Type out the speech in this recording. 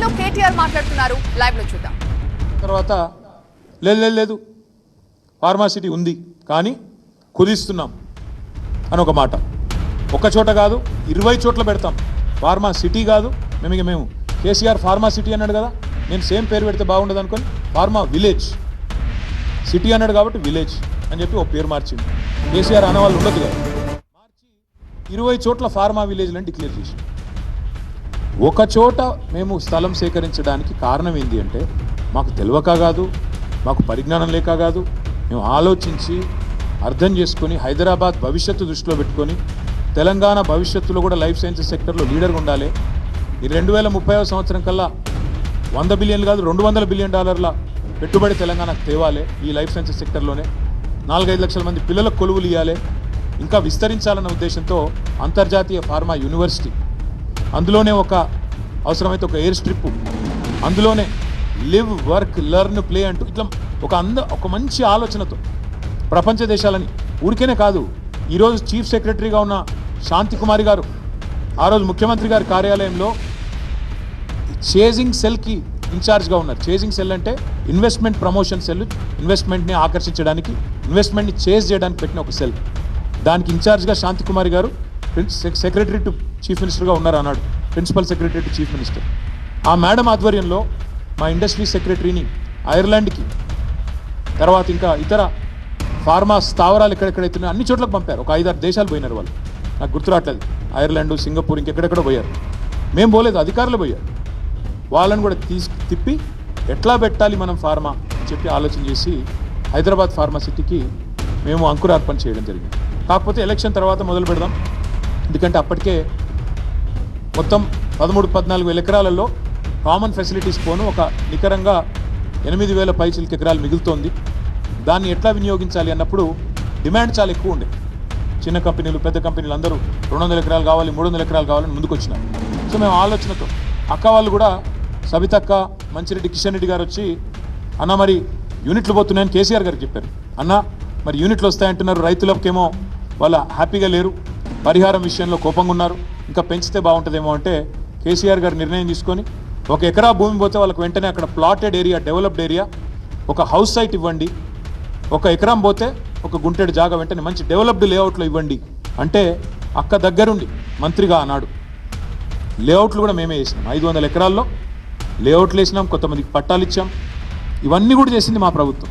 మాటల్లో కేటీఆర్ మాట్లాడుతున్నారు. లైవ్లో చూద్దాం. తర్వాత లేదు లేదు లేదు. ఫార్మాసిటీ ఉంది కానీ కుదిస్తున్నాం అని ఒక మాట. ఒక చోట కాదు ఇరవై చోట్ల పెడతాం. ఫార్మా సిటీ కాదు మేము ఇక మేము కేసీఆర్ ఫార్మా సిటీ అన్నాడు కదా నేను సేమ్ పేరు పెడితే బాగుండదు అనుకొని ఫార్మా విలేజ్. సిటీ అన్నాడు కాబట్టి విలేజ్ అని చెప్పి ఒక పేరు మార్చింది. కేసీఆర్ అన్న వాళ్ళు ఉండదు కదా. మార్చి ఇరవై చోట్ల ఫార్మా విలేజ్ డిక్లేర్ చేసింది. ఒక చోట మేము స్థలం సేకరించడానికి కారణం ఏంటి అంటే మాకు తెలియక కాదు మాకు పరిజ్ఞానం లేక కాదు. మేము ఆలోచించి అర్థం చేసుకొని హైదరాబాద్ భవిష్యత్తు దృష్టిలో పెట్టుకొని తెలంగాణ భవిష్యత్తులో కూడా లైఫ్ సైన్సెస్ సెక్టర్లో లీడర్గా ఉండాలి. ఈ రెండు వేల ముప్పై సంవత్సరం కల్లా వంద బిలియన్లు కాదు రెండు వందల బిలియన్ డాలర్ల పెట్టుబడి తెలంగాణకు తేవాలి ఈ లైఫ్ సైన్సెస్ సెక్టర్లోనే. నాలుగైదు లక్షల మంది పిల్లలకు కొలువులు ఇవ్వాలి ఇంకా విస్తరించాలన్న ఉద్దేశంతో అంతర్జాతీయ ఫార్మా యూనివర్సిటీ అందులోనే ఒక అవసరమైతే ఒక ఎయిర్ స్ట్రిప్ అందులోనే లివ్ వర్క్ లెర్న్ ప్లే అంటూ ఇట్లా ఒక అంద ఒక మంచి ఆలోచనతో ప్రపంచ దేశాలని ఊరికేనే కాదు ఈరోజు చీఫ్ సెక్రటరీగా ఉన్న శాంతి కుమారి గారు ఆ రోజు ముఖ్యమంత్రి గారి కార్యాలయంలో చేజింగ్ సెల్కి ఇన్ఛార్జ్గా ఉన్నారు. చేజింగ్ సెల్ అంటే ఇన్వెస్ట్మెంట్ ప్రమోషన్ సెల్ ఇన్వెస్ట్మెంట్ని ఆకర్షించడానికి ఇన్వెస్ట్మెంట్ని చేజ్ చేయడానికి పెట్టిన ఒక సెల్ దానికి ఇన్ఛార్జ్గా శాంతి కుమారి గారు సెక్రటరీ టు చీఫ్ మినిస్టర్గా ఉన్నారు అన్నాడు. Principal secretary to chief minister ఆ మేడం ఆధ్వర్యంలో మా ఇండస్ట్రీ సెక్రటరీని ఐర్లాండ్కి తర్వాత ఇంకా ఇతర ఫార్మా స్థావరాలు ఎక్కడెక్కడైతే అన్ని చోట్లకు పంపారు. ఒక ఐదారు దేశాలు పోయినారు వాళ్ళు. నాకు గుర్తు రావట్లేదు. ఐర్లాండ్ సింగపూర్ ఇంకెక్కడెక్కడ పోయారు. మేము పోలేదు అధికారులు పోయారు. వాళ్ళని కూడా తీసి తిప్పి ఎట్లా పెట్టాలి మనం ఫార్మా అని చెప్పి ఆలోచన చేసి హైదరాబాద్ ఫార్మా సిటీకి మేము అంకురార్పణ చేయడం జరిగింది. కాకపోతే ఎలక్షన్ తర్వాత మొదలు పెడదాం. ఎందుకంటే అప్పటికే మొత్తం పదమూడు పద్నాలుగు వేల ఎకరాలలో కామన్ ఫెసిలిటీస్ పోను ఒక నికరంగా ఎనిమిది వేల పైచిలకి ఎకరాలు మిగులుతోంది. దాన్ని ఎట్లా వినియోగించాలి అన్నప్పుడు డిమాండ్ చాలా ఎక్కువ ఉండే. చిన్న కంపెనీలు పెద్ద కంపెనీలు అందరూ రెండు వందల ఎకరాలు కావాలి మూడు వందల ఎకరాలు కావాలని ముందుకొచ్చినారు. సో మేము ఆలోచనతో అక్క వాళ్ళు కూడా సబితక్క మంచిరెడ్డి కిషన్ రెడ్డి గారు వచ్చి అన్న మరి యూనిట్లు పోతున్నాయని కేసీఆర్ గారికి చెప్పారు. అన్న మరి యూనిట్లు వస్తాయంటున్నారు రైతులకేమో వాళ్ళ హ్యాపీగా లేరు. పరిహారం విషయంలో కోపంగా ఉన్నారు. ఇంకా పెంచితే బాగుంటుందేమో అంటే కేసీఆర్ గారు నిర్ణయం తీసుకొని ఒక ఎకరా భూమి పోతే వాళ్ళకి వెంటనే అక్కడ ప్లాటెడ్ ఏరియా డెవలప్డ్ ఏరియా ఒక హౌస్ సైట్ ఇవ్వండి. ఒక ఎకరం పోతే ఒక గుంటెడు జాగా వెంటనే మంచి డెవలప్డ్ లేఅవుట్లో ఇవ్వండి. అంటే అక్క దగ్గరుండి మంత్రిగా అన్నాడు. లేఅవుట్లు కూడా మేమే చేసినాం. ఐదు వందల ఎకరాల్లో లేఅవుట్లు వేసినాం కొంతమందికి పట్టాలు ఇచ్చాం. ఇవన్నీ కూడా చేసింది మా ప్రభుత్వం.